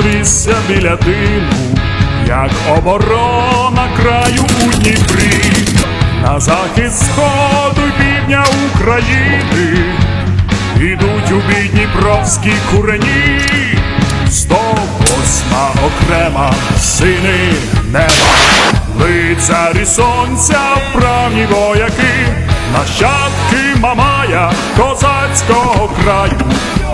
узвівся біля диму, як оборона краю у Дніпрі, на захід сходу півдня України, ідуть у бій Дніпровські курені, сто восьма окрема сини неба, лицарі сонця, вправні вояки, нащадки Мамая, козацького краю,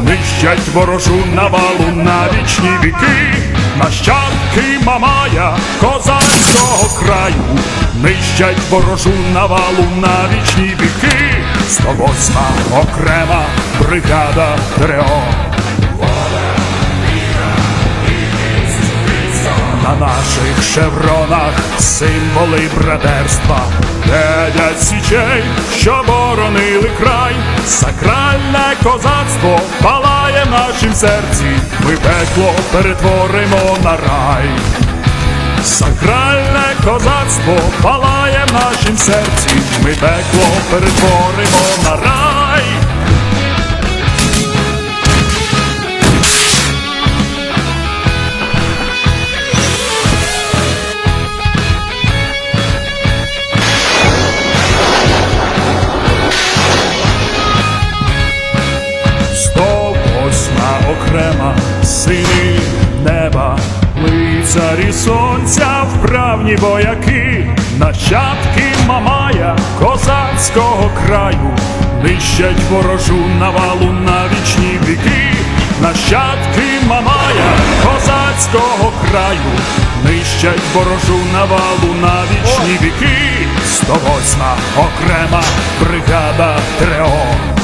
нищать ворожу навалу на вічні віки, нащадки Мамая, козацького краю, нищать ворожу навалу на вічні віки, 108 окрема бригада ТРО. На наших шевронах символи братерства, Глядять січей, що боронили край, сакральне козацтво палає в нашім серці, ми пекло перетворимо на рай. Сакральне козацтво палає в нашім серці, ми пекло перетворимо окрема сини неба, лицарі сонця, вправні вояки, нащадки Мамая, козацького краю, нищать ворожу навалу на вічні віки, нащадки Мамая, козацького краю, нищать ворожу навалу на вічні віки, 108 окрема бригада ТРО.